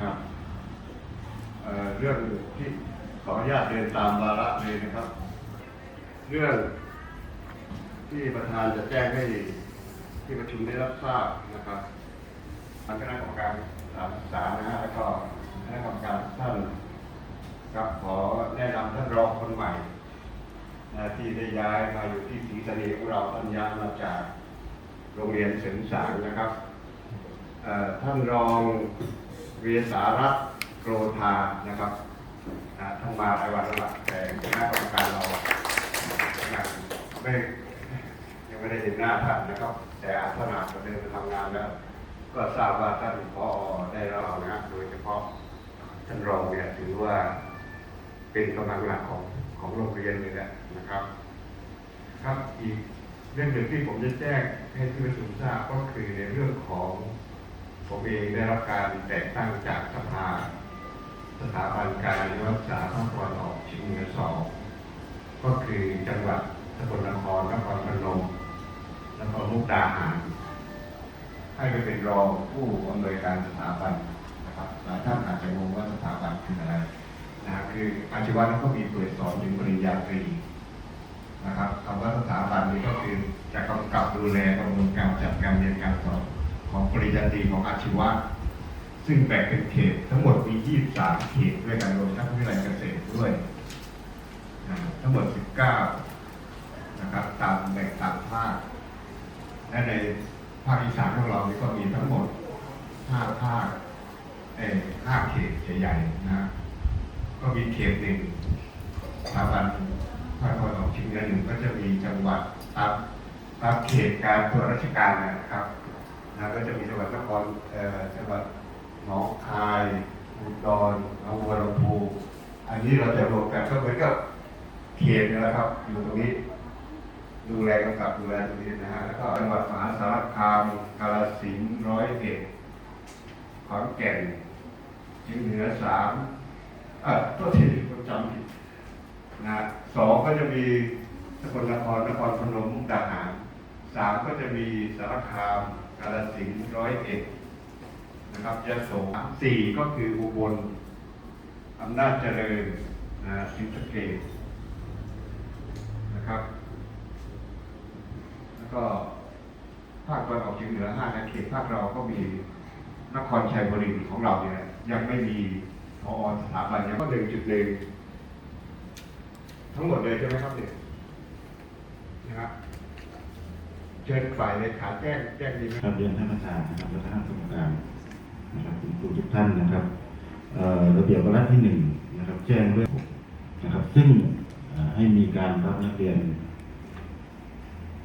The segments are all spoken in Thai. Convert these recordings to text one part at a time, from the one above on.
นะครับเเรื่องที่ขออนุญาตเดินตามวาระเลยนะครับ เรื่องที่ประธานจะแจ้งให้ที่ประชุมได้รับทราบนะครับทางคณะกรรมการสานศึกษานะฮะแล้วก็คณะกรรมการท่านครับขอแนะนำท่านรองคนใหม่นะที่ได้ย้ายมาอยู่ที่ศรีสะเกษของเราท่านย้ายมาจากโรงเรียนเสริมสางนะครับท่านรอง เวียสารัตน์โกรธานะครับท่านมาหลายวันแล้วล่ะแต่คณะกรรมการเรายังไม่ยังไม่ได้เห็นหน้าท่านนะครับ แต่อาจท่านอาจจะเดินไปทำงานแล้ว ก็ทราบว่าท่านพอได้รับเอานะโดยเฉพาะท่านรองเนี่ยถือว่าเป็นกำลังหลักของของโรงเรียนเลยแหละนะครับ ครับอีกเรื่องหนึ่งที่ผมจะแจ้งให้ที่ประชุมทราบก็คือในเรื่องของ ผมเองได้รับการแต่งตั้งจากสภา สถาบันการรักษาภาคตะวันออกเฉียงเหนือสองก็คือจังหวัดสกลนครนครพนมแล้วก็มุกดาหารให้ไปเป็นรองผู้อำนวยการสถาบันนะครับหลายท่านอาจจะงงว่าสถาบันคืออะไรนะฮะคืออาชีวะนั้นก็มีเปิดสอนถึงปริญญาตรีนะครับคำว่าสถาบันนี้ก็คือจะกำกับดูแลดำเนินการจัดการเรียนการสอน ของปริญญาตรีของอาชีวะ ซึ่งแบ่งเป็นเขตทั้งหมดมี 23 เขตด้วยกันรวมทั้งวิทยาลัยเกษตรด้วยนะทั้งหมด 19 นะครับ ตามแบ่งตามภาค และในภาคอีสานของเรานี่ก็มีทั้งหมด 5 ภาคเอ่5เขตใหญ่ๆนะก็มีเขตหนึ่งสถาบันภาคตะวันออกเฉียงเหนือหนึ่งก็จะมีจังหวัดตามตามเขตการตรวจราชการนะครับ นะก็จะมีจังหวัดนครจังหวัดหนองคายอุดรหนองบัวลำพูอันนี้เราจะรวมกันก็เหมือนกับเขตนี่แหละครับ อยู่ตรงนี้ ดูแลกำกับดูแลตรงนี้นะฮะแล้วก็จังหวัดมหาสารคามกาฬสินธุ์ร้อยเอ็ดขอนแก่นเชียงเหนือสามอ่อตัวที่ผมจำผิดนะสองก็จะมีสกลนครนครพนมมุกดาหาร สามก็จะมีสารคาม กาฬสินร้อยเอ็ดนะครับยะโสสี่ก็คืออุบลอำนาจเจริญนะศรีสเกษนะครับ แล้วก็ภาคตะวันออกเฉียงเหนือห้าในเขตภาคเราก็มีนครชัยบุรีของเราเนี่ยยังไม่มีพอสถาบันยังก็หนึ่งจุดหนึ่งทั้งหมดเลยใช่ไหมครับเนี่ยนะครับ เชิญฝ่ายเลขาแจ้งแจ้งดีไหมครับเรียนท่านประธานนะครับและคณะกรรมการนะครับคุณครูทุกท่านนะครับเอ่อระเบียบวาระที่หนึ่งนะครับ แจ้งเรื่องนะครับ ซึ่งให้มีการรับนักเรียน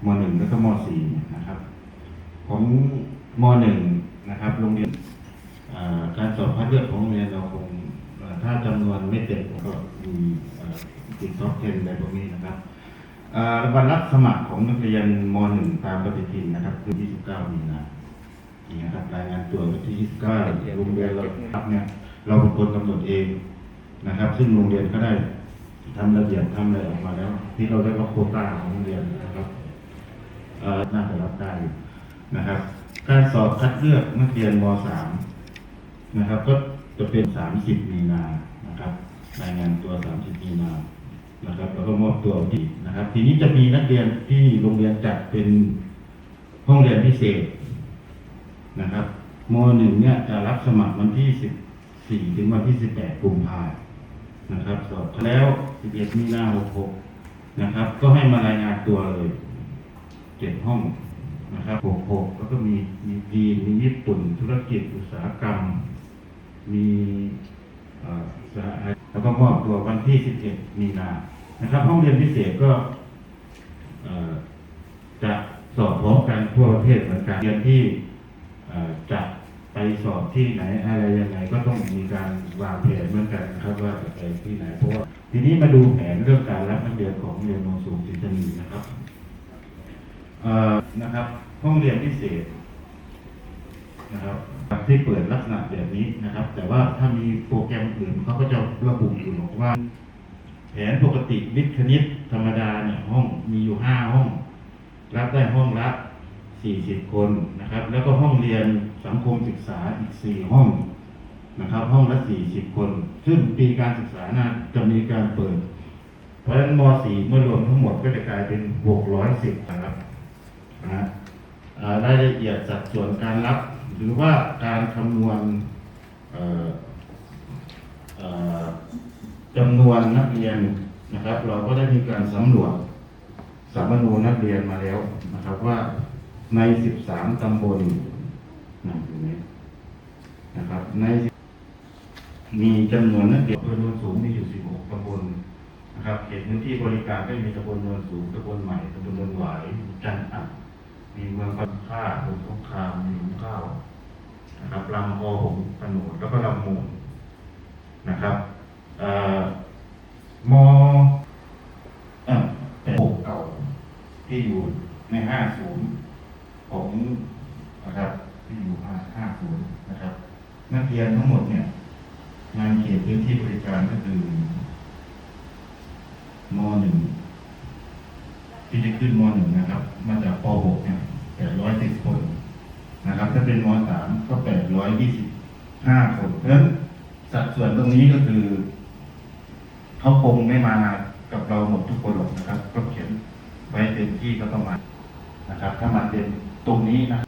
มหนึ่งและก็มสี่นะครับ ของมหนึ่งนะครับโรงเรียนการสอบคัดเลือกของโรงเรียนเราคงถ้าจำนวนไม่เต็มก็มีติดท็อปเทนอะไรพวกนี้นะครับ วันรับสมัครของนักเรียนม .1 ตามปฏิทินนะครับ คือ 29 มีนานี่นะครับรายงานตัววันที่ 29โรงเรียนเราครับเนี่ยเราเป็นคนกำหนดเองนะครับ ซึ่งโรงเรียนก็ได้ทำระเบียบทำอะไรออกมาแล้ว ที่เราเรียกว่าโควต้าของโรงเรียนนะครับน่าจะรับได้อยู่นะครับ การสอบคัดเลือกนักเรียนม .3 นะครับ ก็จะเป็น 30 มีนานะครับ รายงานตัว 30 มีนา นะครับแล้วก็มอบตัวที่นะครับ ทีนี้จะมีนักเรียนที่โรงเรียนจัดเป็นห้องเรียนพิเศษนะครับมหนึ่งเนี่ยจะรับสมัครวันที่สิบสี่ถึงวันที่สิบแปดกุมภานะครับ สอบแล้วสิบเอ็ดมีนาหกหกนะครับ ก็ให้มารายงานตัวเลยเจ็ดห้องนะครับหกหกแล้วก็มีมีจีนมีญี่ปุ่น ธุรกิจอุตสาหกรรม มีอ่อสห รัฐแล้วก็มอบตัววันที่11มีนานะครับ ห้องเรียนพิเศษก็จะสอบพร้อมกันทั่วประเทศเหมือนกันเรียนที่จะไปสอบที่ไหนอะไรยังไงก็ต้องมีการวางแผนเหมือนกันนะครับว่าจะไปที่ไหนเพราะว่าทีนี้มาดูแผนเรื่องการรับนักเรียนของเรียนโนนสูงศรีชนีนะครับนะครับ ห้องเรียนพิเศษ นะครับที่เปิดลักษณะแบบนี้นะครับ แต่ว่าถ้ามีโปรแกรมอื่นเขาก็จะระบุอยู่หรอกว่า แผนปกติวิทย์คณิตธรรมดาเนี่ยห้องมีอยู่ห้าห้อง รับได้ห้องละสี่สิบคนนะครับ แล้วก็ห้องเรียนสังคมศึกษาอีกสี่ห้องนะครับ ห้องละ40คน ซึ่งปีการศึกษาหน้าจะมีการเปิด เพราะฉะนั้นม .4 เมื่อรวมทั้งหมดก็จะกลายเป็น610นะครับนะฮะอ่ารายละเอียดสัดส่วนการรับ หรือว่าการคำนวณจำนวนนักเรียนนะครับ เราก็ได้มีการสำรวจสามนูนักเรียนมาแล้วนะครับว่าใน 13 ตำบลนะตรงนี้นะครับ ในมีจำนวนนักเรียนอำเภอโนนสูงมีอยู่ 16 ตำบลนะครับ เขตพื้นที่บริการก็มีตำบลโนนสูงตำบลใหม่ตำบลโนนหวายจันทร์ มีเมืองปันค่าหงสงคามมีหลุมข้าวนะครับลำคอหงขนุนแล้วก็ลำมูลนะครับเอ่อมเอ่อเป็นหกเก่าที่อยู่ในห้าศูนย์ของนะครับที่อยู่ห้าห้าศูนย์นะครับ นักเรียนทั้งหมดเนี่ย งานเขตพื้นที่บริการก็คือมหนึ่งที่จะขึ้นมหนึ่งนะครับ มาจากปหกเนี่ย แปดร้อยสิบคนนะครับ ถ้าเป็นมสามก็แปดร้อยยี่สิบห้าคนเพราะฉะนั้นสัดส่วนตรงนี้ก็คือเขาคงไม่มากับเราหมดทุกคนหรอกนะครับ ก็เขียนไว้เต็มที่ก็ประมาณนะครับ ถ้ามาเต็มตรงนี้นะ